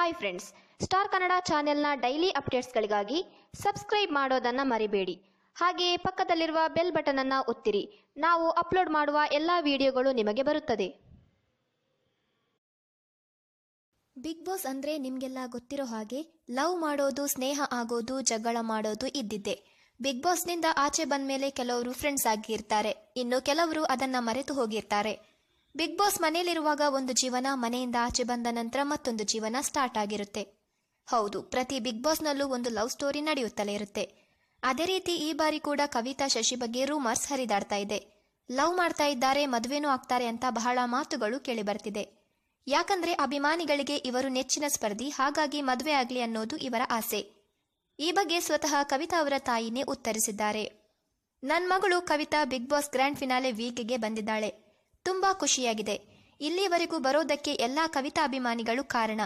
Hi friends star Kannada ಚಾನೆಲ್ನ daily ಅಪ್ಡೇಟ್ಸ್ಗಳಿಗಾಗಿ subscribe ಮಾಡೋದನ್ನು ಮರಿಬೇಡಿ. ಹಾಗೆಯೇ ಪಕ್ಕದಲ್ಲಿರುವ ಬೆಲ್ ಬಟನನ್ನು ಒತ್ತಿರಿ. ನಾವು ಅಪ್ಲೋಡ್ ಮಾಡುವ ಎಲ್ಲ ವಿಡಿಯೋಗಳು ನಿಮಗೆ ಬರುತ್ತದೆ. ಬಿಗ್ ಬಾಸ್ ಅಂದರೆ ನಿಮಗೆಲ್ಲ ಗೊತ್ತಿರೋ ಹಾಗೆ ಲವ್ ಮಾಡೋದು, ಸ್ನೇಹ ಆಗೋದು, ಜಗಳ ಮಾಡೋದು ಇದ್ದಿದ್ದೆ. ಬಿಗ್ ಬಾಸ್ನಿಂದ ಆಚೆ ಬಂದ ಮೇಲೆ ಕೆಲವರು ಫ್ರೆಂಡ್ಸ್ ಆಗಿರ್ತಾರೆ. ಇನ್ನು ಕೆಲವರು ಅದನ್ನು ಮರೆತು ಹೋಗಿರ್ತಾರೆ. ಬಿಗ್ ಬಾಸ್ ಮನೆಯಲ್ಲಿರುವಾಗ ಒಂದು ಜೀವನ, ಮನೆಯಿಂದ ಆಚೆ ಬಂದ ನಂತರ ಮತ್ತೊಂದು ಜೀವನ ಸ್ಟಾರ್ಟ್ ಆಗಿರುತ್ತೆ. ಹೌದು, ಪ್ರತಿ ಬಿಗ್ ಬಾಸ್ನಲ್ಲೂ ಒಂದು ಲವ್ ಸ್ಟೋರಿ ನಡೆಯುತ್ತಲೇ ಇರುತ್ತೆ. ಅದೇ ರೀತಿ ಈ ಬಾರಿ ಕೂಡ ಕವಿತಾ, ಶಶಿ ಬಗ್ಗೆ ರೂಮರ್ಸ್ ಹರಿದಾಡ್ತಾ ಇದೆ. ಲವ್ ಮಾಡ್ತಾ ಇದ್ದಾರೆ, ಮದುವೆನೂ ಆಗ್ತಾರೆ ಅಂತ ಬಹಳ ಮಾತುಗಳು ಕೇಳಿಬರ್ತಿದೆ. ಯಾಕಂದ್ರೆ ಅಭಿಮಾನಿಗಳಿಗೆ ಇವರು ನೆಚ್ಚಿನ ಸ್ಪರ್ಧಿ, ಹಾಗಾಗಿ ಮದುವೆ ಆಗಲಿ ಅನ್ನೋದು ಇವರ ಆಸೆ. ಈ ಬಗ್ಗೆ ಸ್ವತಃ ಕವಿತಾ ಅವರ ತಾಯಿನೇ ಉತ್ತರಿಸಿದ್ದಾರೆ. ನನ್ನ ಮಗಳು Kavitha Bigg Boss grand finale ವೀಕ್ಗೆ ಬಂದಿದ್ದಾಳೆ. ತುಂಬಾ ಖುಷಿಯಾಗಿದೆ. ಇಲ್ಲಿವರೆಗೂ ಬರೋದಕ್ಕೆ ಎಲ್ಲಾ ಕವಿತಾ ಅಭಿಮಾನಿಗಳು ಕಾರಣ.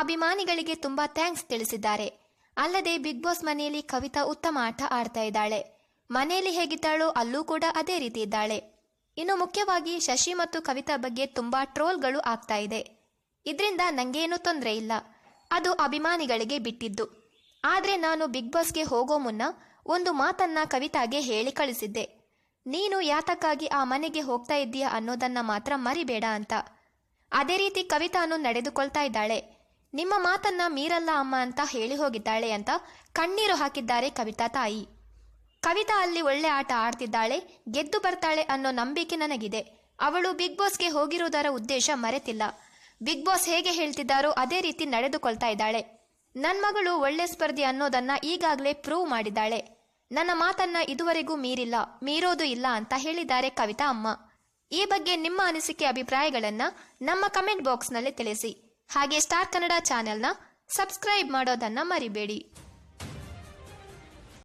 ಅಭಿಮಾನಿಗಳಿಗೆ ತುಂಬಾ ಥ್ಯಾಂಕ್ಸ್ ತಿಳಿಸಿದ್ದಾರೆ. ಅಲ್ಲದೆ ಬಿಗ್ ಬಾಸ್ ಮನೆಯಲ್ಲಿ ಕವಿತಾ ಉತ್ತಮ ಆಟ ಆಡ್ತಾ ಇದ್ದಾಳೆ. ಮನೆಯಲ್ಲಿ ಹೇಗಿದ್ದಾಳೋ ಅಲ್ಲೂ ಕೂಡ ಅದೇ ರೀತಿ ಇದ್ದಾಳೆ. ಇನ್ನು ಮುಖ್ಯವಾಗಿ ಶಶಿ ಮತ್ತು ಕವಿತಾ ಬಗ್ಗೆ ತುಂಬಾ ಟ್ರೋಲ್ಗಳು ಆಗ್ತಾ ಇದೆ. ಇದರಿಂದ ನಂಗೇನು ತೊಂದರೆ ಇಲ್ಲ. ಅದು ಅಭಿಮಾನಿಗಳಿಗೆ ಬಿಟ್ಟಿದ್ದು. ಆದ್ರೆ ನಾನು ಬಿಗ್ ಬಾಸ್ಗೆ ಹೋಗೋ ಮುನ್ನ ಒಂದು ಮಾತನ್ನ ಕವಿತಾಗೆ ಹೇಳಿ ಕಳಿಸಿದ್ದೆ. ನೀನು ಯಾತಕ್ಕಾಗಿ ಆ ಮನೆಗೆ ಹೋಗ್ತಾ ಇದ್ದೀಯ ಅನ್ನೋದನ್ನ ಮಾತ್ರ ಮರಿಬೇಡ ಅಂತ. ಅದೇ ರೀತಿ ಕವಿತಾನು ನಡೆದುಕೊಳ್ತಾ ಇದ್ದಾಳೆ. ನಿಮ್ಮ ಮಾತನ್ನ ಮೀರಲ್ಲ ಅಮ್ಮ ಅಂತ ಹೇಳಿ ಹೋಗಿದ್ದಾಳೆ ಅಂತ ಕಣ್ಣೀರು ಹಾಕಿದ್ದಾರೆ ಕವಿತಾ ತಾಯಿ. ಕವಿತಾ ಅಲ್ಲಿ ಒಳ್ಳೆ ಆಟ ಆಡ್ತಿದ್ದಾಳೆ, ಗೆದ್ದು ಬರ್ತಾಳೆ ಅನ್ನೋ ನಂಬಿಕೆ ನನಗಿದೆ. ಅವಳು ಬಿಗ್ ಬಾಸ್ಗೆ ಹೋಗಿರುವುದರ ಉದ್ದೇಶ ಮರೆತಿಲ್ಲ. ಬಿಗ್ ಬಾಸ್ ಹೇಗೆ ಹೇಳ್ತಿದ್ದಾರೋ ಅದೇ ರೀತಿ ನಡೆದುಕೊಳ್ತಾ ಇದ್ದಾಳೆ. ನನ್ನ ಮಗಳು ಒಳ್ಳೆ ಸ್ಪರ್ಧಿ ಅನ್ನೋದನ್ನ ಈಗಾಗಲೇ ಪ್ರೂವ್ ಮಾಡಿದ್ದಾಳೆ. ನನ್ನ ಮಾತನ್ನ ಇದುವರೆಗೂ ಮೀರಿಲ್ಲ, ಮೀರೋದು ಇಲ್ಲ ಅಂತ ಹೇಳಿದ್ದಾರೆ ಕವಿತಾ ಅಮ್ಮ. ಈ ಬಗ್ಗೆ ನಿಮ್ಮ ಅನಿಸಿಕೆ ಅಭಿಪ್ರಾಯಗಳನ್ನ ನಮ್ಮ ಕಮೆಂಟ್ ಬಾಕ್ಸ್ನಲ್ಲಿ ತಿಳಿಸಿ. ಹಾಗೆ ಸ್ಟಾರ್ ಕನ್ನಡ ಚಾನೆಲ್ನ ಸಬ್ಸ್ಕ್ರೈಬ್ ಮಾಡೋದನ್ನ ಮರಿಬೇಡಿ.